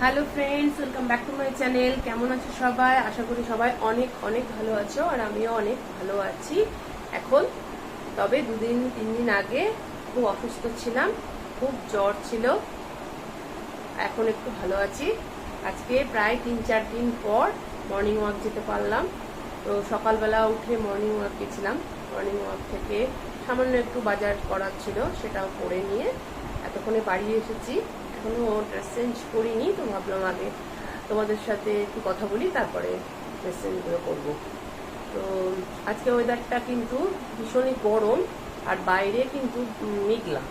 Hello friends welcome back to my channel কেমন আছো সবাই? আশা করি সবাই অনেক অনেক ভালো আছো আর আমিও অনেক ভালো আছি। এখন, তবে দুদিন তিন দিন আগে খুব অসুস্থ ছিলাম, খুব জ্বর ছিল। এখন একটু ভালো আছি। আজকে প্রায় তিন, চার দিন পর মর্নিং ওয়াক যেতে পারলাম। তো সকালবেলা উঠে মর্নিং ওয়াক গেছিলাম। মর্নিং ওয়াক থেকে সামান্য একটু বাজার করার ছিল, সেটাও করে নিয়ে এতক্ষণে বাড়ি এসেছি। এখনও ড্রেস চেঞ্জ করিনি, তো ভাবলাম আগে তোমাদের সাথে একটু কথা বলি, তারপরে ড্রেস চেঞ্জগুলো করব। তো আজকে ওয়েদারটা কিন্তু ভীষণই গরম, আর বাইরে কিন্তু মেঘলা।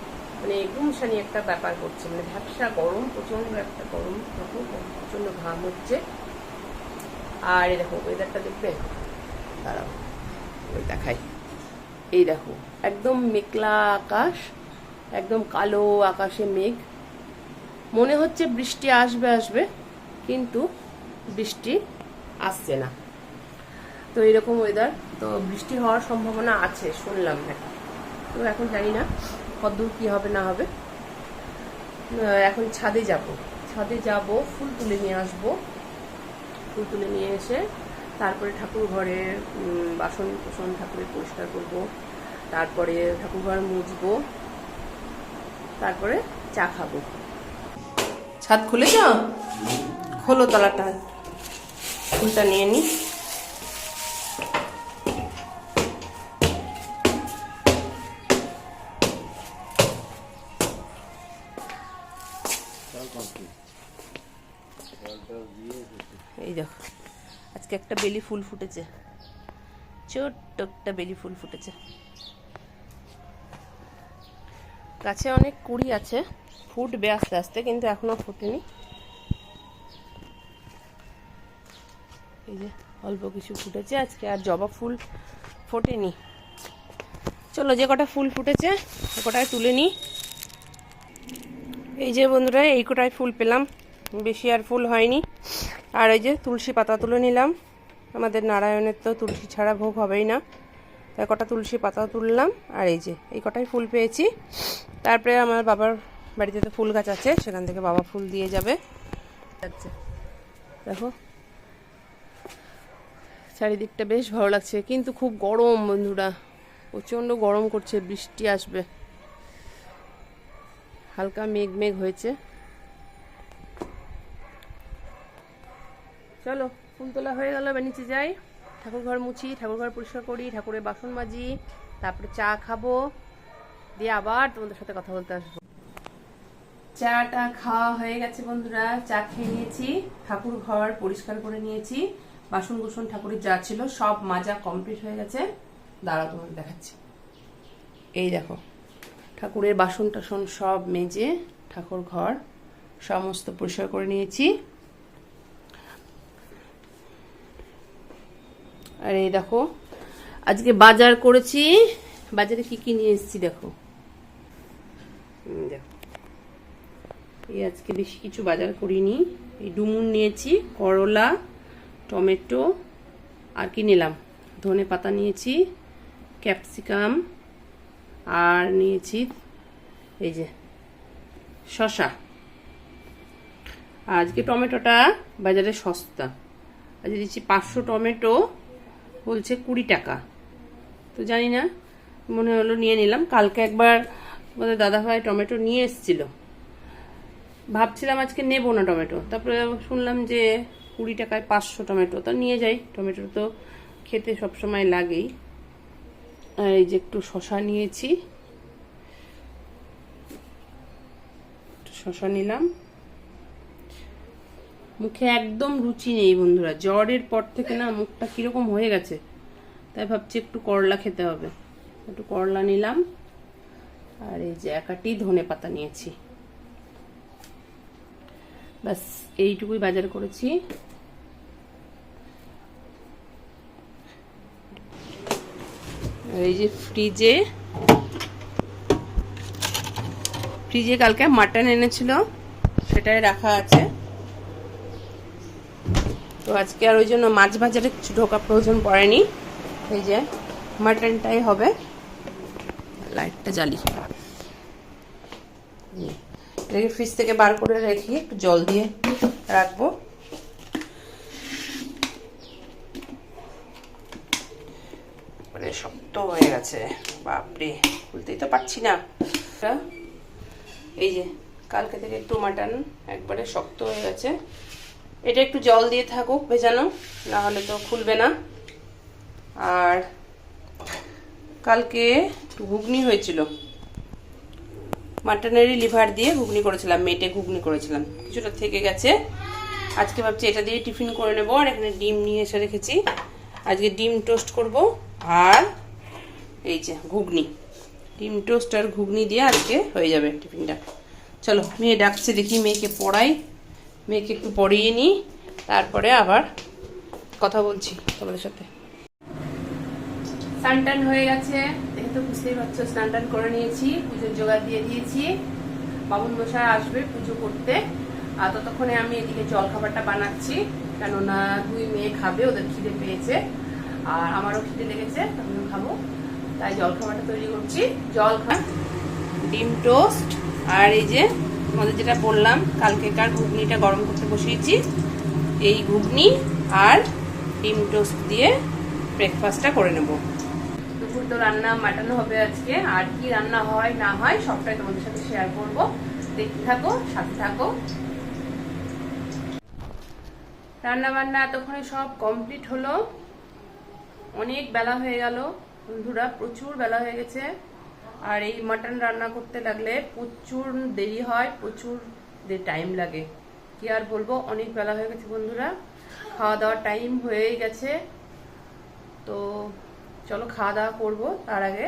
মানে গুমসানি একটা ব্যাপার করছে মানে ভ্যাবসা গরম প্রচণ্ড একটা গরম, দেখো প্রচণ্ড ঘাম হচ্ছে। আর এই দেখো ওয়েদারটা দেখবে? দাঁড়াও ওই দেখাই। এই দেখো, একদম মেঘলা আকাশ, একদম কালো আকাশে মেঘ। মনে হচ্ছে বৃষ্টি আসবে আসবে, কিন্তু বৃষ্টি আসছে না। তো এরকম ওয়েদার তো বৃষ্টি হওয়ার সম্ভাবনা আছে, শুনলাম নাকি তো এখন জানি না কতদূর কি হবে, না হবে। এখন ছাদে যাব। ছাদে যাব, ফুল তুলে নিয়ে আসব। ফুল তুলে নিয়ে এসে তারপরে ঠাকুর ঘরে বাসন কোসন ঠাকুরের পরিষ্কার করব। তারপরে ঠাকুর ঘর মুছবো। তারপরে চা খাব। ছাদ খুলেছ খোলো তলাটা। ফুলটা নিয়ে নি। এই দেখো, আজকে একটা বেলি ফুল ফুটেছে। ছোট্ট একটা বেলি ফুল ফুটেছে। গাছে অনেক কুড়ি আছে। ফুটবে আস্তে আস্তে, কিন্তু এখনও ফোটেনি। এই যে অল্প কিছু ফুটেছে আজকে, আর জবা ফুল ফোটেনি। চলো যে কটা ফুল ফুটেছে সে কটায় তুলে নিই। এই যে বন্ধুরা, এই কটায় ফুল পেলাম। বেশি আর ফুল হয়নি। আর এই যে তুলসী পাতা তুলে নিলাম। আমাদের নারায়ণের তো তুলসী ছাড়া ভোগ হবেই না। কটা তুলসী পাতা তুললাম, আর এই যে, এই কটাই ফুল পেয়েছি। তারপরে আমার বাবার বাড়িতে তো ফুল গাছ আছে, সেখান থেকে বাবা ফুল দিয়ে যাবে। আচ্ছা দেখো। চারিদিকটা বেশ ভালো লাগছে, কিন্তু খুব গরম বন্ধুরা। প্রচণ্ড গরম করছে, বৃষ্টি আসবে। হালকা মেঘ মেঘ হয়েছে। চলো, ফুল তোলা হয়ে গেল, এবার নিচে যাই। ঠাকুর ঘর মুছি, ঠাকুর ঘর পরিষ্কার করি, ঠাকুরের বাসন মাজি, তারপরে চা খাব, দিয়ে আবার তোমাদের সাথে কথা বলতে আসব। চাটা খাওয়া হয়ে গেছে বন্ধুরা, চা খেয়ে নিয়েছি, ঠাকুর ঘর পরিষ্কার করে নিয়েছি, বাসন কুসন ঠাকুরের যা ছিল সব মাজা কমপ্লিট হয়ে গেছে। দাঁড়া তোমাকে দেখাচ্ছি। এই দেখো, ঠাকুরের বাসন টাসন সব মেজে ঠাকুর ঘর সমস্ত পরিষ্কার করে নিয়েছি। আর এই দেখো, আজকে বাজার করেছি। বাজারে কি কি নিয়ে এসেছি দেখো। দেখো। এই আজকে বেশি কিছু বাজার করিনি। এই ডুমুর নিয়েছি, করলা, টমেটো, আর কি নিলাম? ধনে পাতা নিয়েছি, ক্যাপসিকাম, আর নিয়েছি এই যে শশা আজকে টমেটোটা বাজারে সস্তা। আজকে দিচ্ছি পাঁচশো টমেটো বলছে কুড়ি টাকা। তো জানি না, মনে হলো নিয়ে নিলাম। কালকে একবার আমাদের দাদাভাই টমেটো নিয়ে এসেছিল। ভাবছিলাম আজকে নেব না টমেটো। তারপরে শুনলাম যে কুড়ি টাকায় পাঁচশো টমেটো। তা নিয়ে যাই, টমেটো তো খেতে সবসময় লাগেই। আর এই যে একটু শশা নিয়েছি। শশা নিলাম। মুখে একদম রুচি নেই বন্ধুরা। জ্বরের পর থেকে না মুখটা কীরকম হয়ে গেছে, তাই ভাবছি একটু করলা খেতে হবে। একটু করলা নিলাম, আর এই যে একাটি ধনে পাতা নিয়েছি। ব্যাস, এইটুকুই বাজার করেছি। এই যে ফ্রিজে ফ্রিজে কালকে মাটন এনেছিল, সেটাই রাখা আছে। আজকে আর ওই জন্য মাছ বাজারে কিছু ঢোকা প্রয়োজন পড়েনি। এই যে, মাটনটাই হবে। লাইটটা জ্বালি। এটাকে ফ্রিজ থেকে বার করে রেখে একটু জল দিয়ে রাখব। মানে শক্ত হয়ে গেছে। বাপরে, খুলতেই তো পারছি না। এই যে, কালকে থেকে একটু মাটন একবারে শক্ত হয়ে গেছে। এটা একটু জল দিয়ে থাকুক ভেজানো, না হলে তো খুলবে না। আর কালকে ঘুগনি হয়েছিল। মাটনেরই লিভার দিয়ে ঘুগনি করেছিলাম, মেটে ঘুগনি করেছিলাম। কিছুটা থেকে গেছে। আজকে ভাবছি এটা দিয়ে টিফিন করে নেব, আর এখানে ডিম নিয়ে এসে রেখেছি। আজকে ডিম টোস্ট করব, আর এই যে ঘুগনি। ডিম টোস্ট আর ঘুগনি দিয়ে আজকে হয়ে যাবে টিফিনটা। চলো, মেয়ে ডাকছে, দেখি মেয়েকে পড়াই। মেয়েকে একটু পড়িয়ে নিই, তারপরে আবার কথা বলছি তোমাদের সাথে। স্নান টান হয়ে গেছে, দেখে তো বুঝতেই পারছ স্নান টান করে নিয়েছি, পুজোর জোগাড় দিয়ে দিয়েছি। বাবুন মশাই আসবে পুজো করতে, আর ততক্ষণে আমি এদিকে জল খাবারটা বানাচ্ছি, কেননা দুই মেয়ে খাবে, ওদের খিদে পেয়েছে, আর আমারও খিদে লেগেছে, আমিও খাব। তাই জল খাবারটা তৈরি করছি। জল খা ডিম টোস্ট, আর এই যে তোমাদের যেটা বললাম কালকেকার ঘুগনিটা গরম করতে বসিয়েছি? এই ঘুগনি আর ডিম টোস্ট দিয়ে ব্রেকফাস্টটা করে নেব। দুপুর তো রান্না মাটানো হবে আজকে, আর কি রান্না হয়, না হয়, সবটাই তোমাদের সাথে শেয়ার করব। দেখতে থাকো, সাথে থাকো। রান্না বান্না এতক্ষণে সব কমপ্লিট হলো। অনেক বেলা হয়ে গেল। বন্ধুরা, প্রচুর বেলা হয়ে গেছে। আর এই মাটন রান্না করতে লাগলে প্রচুর দেরি হয়, প্রচুর টাইম লাগে। কি আর বলব, অনেক বেলা হয়ে গেছে বন্ধুরা। খাওয়া দাওয়ার টাইম হয়েই গেছে। তো চলো খাওয়া দাওয়া করব তার আগে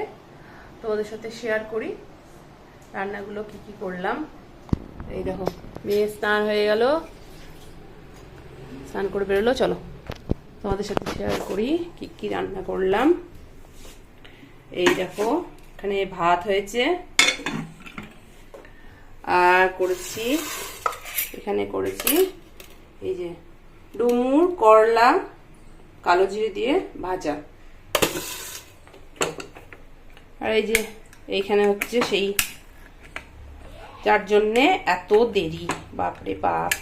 তোমাদের সাথে শেয়ার করি রান্নাগুলো কি কি করলাম। এই দেখো, মেয়ে স্নান হয়ে গেল। স্নান করে বেরোলো, চলো তোমাদের সাথে শেয়ার করি কি কি রান্না করলাম। এই দেখো এখানে ভাত হয়েছে। আর করেছি, এখানে করেছি এই যে ডুমুর, করলা, কালো জিরে দিয়ে ভাজা। আর এই যে এইখানে হচ্ছে সেই, যার জন্যে এত দেরি। বাপরে বাপ।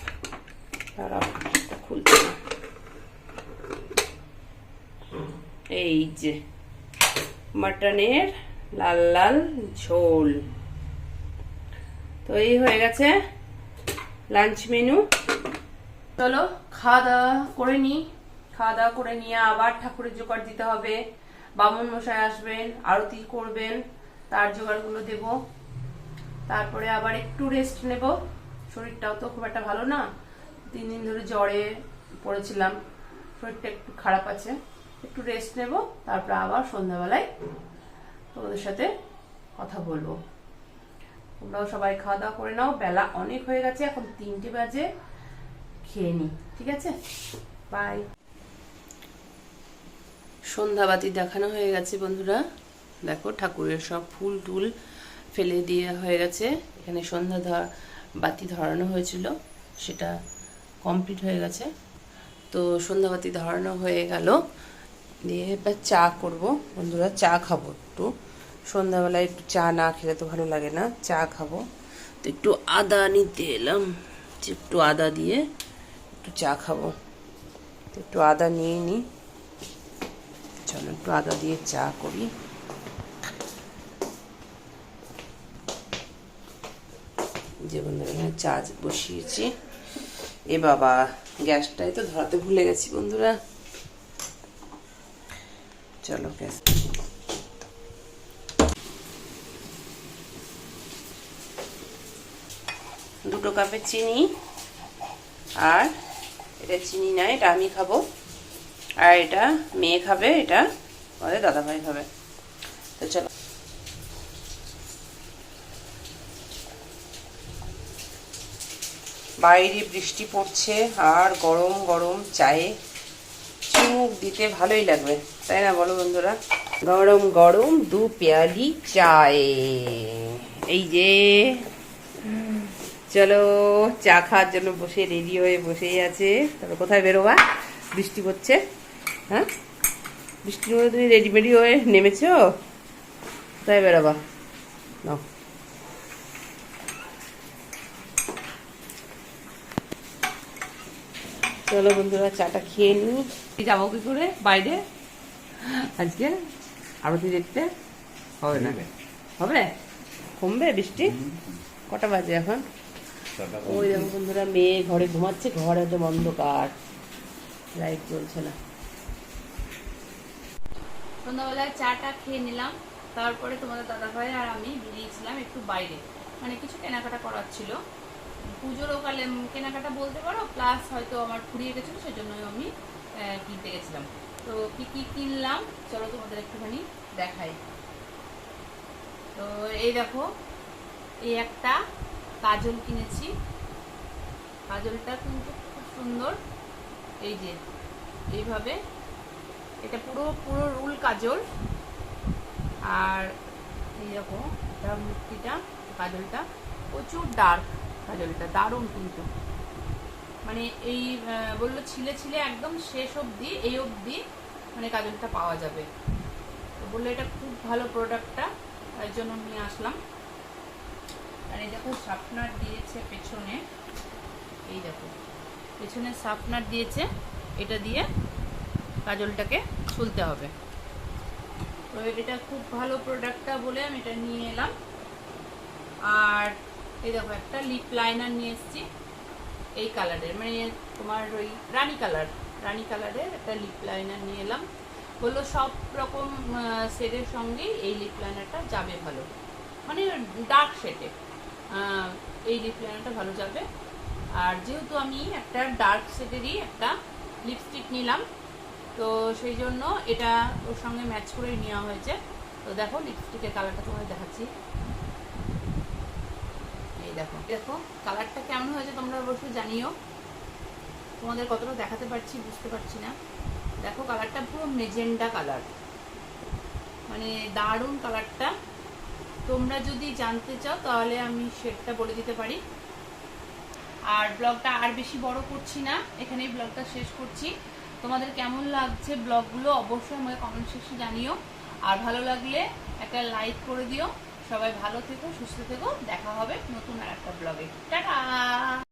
তারা খুলছে না। এই যে, মাটনের লাল লাল, ঝোল। তো এই হয়ে গেছে লাঞ্চ মেনু। চলো, খাওয়া দাওয়া করে নিই। খাওয়া দাওয়া করে নিয়ে আবার ঠাকুরের জোগাড় দিতে হবে। বামুন মশাই আসবেন, আরতি করবেন, তার জোগাড়গুলো দেব। তারপরে আবার একটু রেস্ট নেব। শরীরটাও তো খুব একটা ভালো না। তিন দিন ধরে জ্বরে পড়েছিলাম। শরীরটা একটু খারাপ আছে। একটু রেস্ট নেব, তারপরে আবার সন্ধ্যাবেলায় তোমাদের সাথে কথা বলব। তোমরাও সবাই খাওয়া দাওয়া করে নাও। বেলা অনেক হয়ে গেছে, এখন তিনটে বাজে। খেয়ে নি, ঠিক আছে? বাই সন্ধ্যাবাতি দেখানো হয়ে গেছে বন্ধুরা। দেখো ঠাকুরের সব ফুল টুল ফেলে দিয়ে হয়ে গেছে। এখানে সন্ধ্যা ধ- বাতি ধরানো হয়েছিল, সেটা কমপ্লিট হয়ে গেছে। তো সন্ধ্যাবাতি ধরানো হয়ে গেল। দিয়ে এবার চা করব। বন্ধুরা চা খাব একটু। সন্ধ্যাবেলায় একটু চা না খেলে তো ভালো লাগে না। চা খাব। তো একটু আদা নিতে এলাম। একটু আদা দিয়ে একটু চা খাব। একটু আদা নিয়ে নিই চলো একটু আদা দিয়ে চা করি। যে বন্ধুরা এখানে চা বসিয়েছি। এ বাবা, গ্যাসটাই তো ধরাতে ভুলে গেছি বন্ধুরা। চলো গ্যাস দুটো কাপের চিনি আর এটা চিনি না, এটা আমি খাব। আর এটা মেয়ে খাবে, এটা আমাদের দাদাভাই খাবে। তো চলো। বাইরে বৃষ্টি পড়ছে, আর গরম গরম চায়ে দিতে ভালোই লাগবে, তাই না বলো বন্ধুরা? গরম গরম দু পেয়ালি চায়ে। এই যে, চলো চা খাওয়ার জন্য বসে রেডি হয়ে বসেই আছে। তবে কোথায় বেরোবা? বৃষ্টি পড়ছে। হ্যাঁ? বৃষ্টির মধ্যে তুমি রেডি মেডি হয়ে নেমেছো? কোথায় বেরোবা? নাও। চলো বন্ধুরা চাটা খেয়ে নিই। যাব কি করে? বাইরে? আজকে আরতি দেখতে? হবে না হবে? কমবে বৃষ্টি? কটা বাজে এখন? ওই দেখো বন্ধুরা মেয়ে ঘরে ঘুমাচ্ছে ঘরে একদম অন্ধকার। লাইট জ্বলছে না। সন্ধ্যাবেলায় চাটা খেয়ে নিলাম তারপরে তোমাদের দাদা ভাই আর আমি বেরিয়েছিলাম একটু বাইরে। মানে কিছু কেনাকাটা করার ছিল। পুজোরও কালে কেনাকাটা বলতে পারো প্লাস হয়তো আমার ফুরিয়ে গেছিল, সেজন্য আমি কিনতে গেছিলাম। তো কি কি কিনলাম, চলো তোমাদের একটুখানি দেখাই। তো এই দেখো, এই একটা কাজল কিনেছি। কাজলটা কিন্তু খুব সুন্দর। এই যে, এইভাবে। এটা পুরো পুরো রুল কাজল। আর এই দেখো, এটা মূর্তিটা, কাজলটা প্রচুর ডার্ক কাজলটা দারুণ কিন্তু। মানে এই বলল ছিলে ছিলে একদম শেষ অবধি, এই অবধি মানে কাজলটা পাওয়া যাবে। তো বলল এটা খুব ভালো প্রোডাক্টটা তাই জন্য নিয়ে আসলাম। আর এই দেখো শার্পনার দিয়েছে পেছনে। এই দেখো, পেছনে শার্পনার দিয়েছে, এটা দিয়ে কাজলটাকে ছুলতে হবে। তো এটা খুব ভালো প্রোডাক্টটা বলে আমি এটা নিয়ে এলাম। আর এই দেখো, একটা লিপ লাইনার নিয়ে এসেছি। এই কালারের মানে তোমার ওই রানী কালার রানী কালারের একটা লিপ লাইনার নিয়ে এলাম। বলল সব রকম শেডের সঙ্গেই এই লিপ লাইনারটা যাবে ভালো। মানে ডার্ক শেডে এই লিপ লাইনারটা ভালো যাবে। আর যেহেতু আমি একটা ডার্ক শেডেরই একটা লিপস্টিক নিলাম, তো সেই জন্য এটা ওর সঙ্গে ম্যাচ করে নেওয়া হয়েছে। তো দেখো লিপস্টিকের কালারটা তোমাদের দেখাচ্ছি। দেখো। দেখো কালারটা কেমন হয়েছে তোমরা অবশ্যই জানিও। তোমাদের কতটা দেখাতে পারছি বুঝতে পারছি না। দেখো কালারটা পুরো মেজেন্ডা কালার মানে দারুণ কালারটা তোমরা যদি জানতে চাও, তাহলে আমি শেডটা বলে দিতে পারি। আর ব্লগটা আর বেশি বড় করছি না, এখানেই ব্লগটা শেষ করছি। তোমাদের কেমন লাগছে ব্লগগুলো অবশ্যই আমাকে কমেন্ট সেকশনে জানিও। আর ভালো লাগলে একটা লাইক করে দিও। সবাই ভালো থেকো সুস্থ থেকো দেখা হবে নতুন আর একটা ব্লগে টাটা!